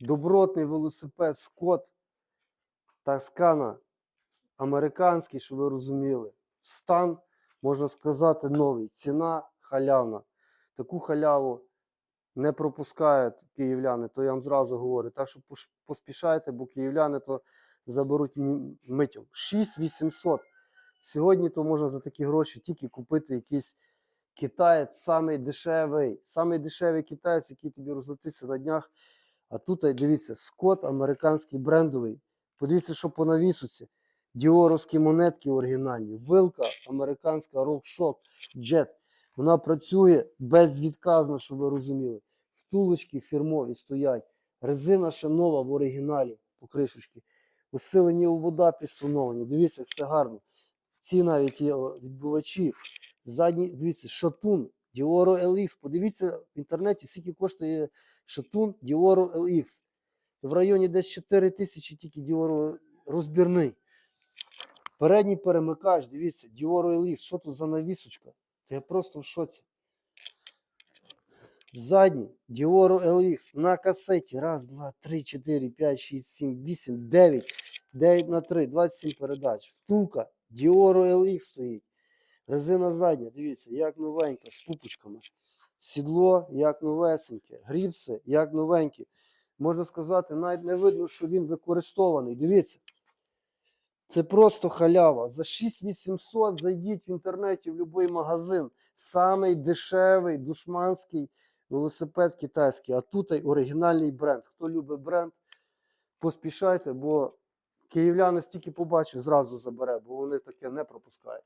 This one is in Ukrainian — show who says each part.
Speaker 1: добротний велосипед Скот Таскана. Американський, щоб ви розуміли. Стан, можна сказати, новий. Ціна халявна. Таку халяву не пропускають київляни, то я вам зразу говорю. Так що поспішайте, бо київляни то заберуть м- миттю. 6800. Сьогодні то можна за такі гроші тільки купити якийсь китаєць, самий дешевий, самий дешевий китаєць, який тобі розлетиться на днях. А тут, дивіться, скот американський брендовий. Подивіться, що по навісуці. Діоровські монетки оригінальні, вилка американська RockShox Jet. Вона працює безвідказно, щоб ви розуміли. Втулочки фірмові стоять. Резина ще нова в оригіналі покришечки. Усилені у вода пістоновані. Дивіться, як все гарно. Ці навіть є о, відбивачі. Задній, дивіться, шатун Dioro LX. Подивіться в інтернеті, скільки коштує шатун Dioro LX. В районі десь 4 тисячі тільки Dioro розбірний. Передній перемикач, дивіться, Dioro LX. Що тут за навісочка? Та я просто в шоці. Задній Dioro LX на касеті. Раз, два, три, чотири, п'ять, шість, сім, вісім, дев'ять. 9 на 3, 27 передач. Втулка Dioro LX стоїть. Резина задня, дивіться, як новенька, з пупочками. Сідло як новесеньке, гріпси як новенькі. Можна сказати, навіть не видно, що він використований. Дивіться. Це просто халява. За 6800 зайдіть в інтернеті в будь-який магазин. Самий дешевий душманський велосипед китайський. А тут й оригінальний бренд. Хто любить бренд, поспішайте, бо київляни стільки побачить, зразу забере, бо вони таке не пропускають.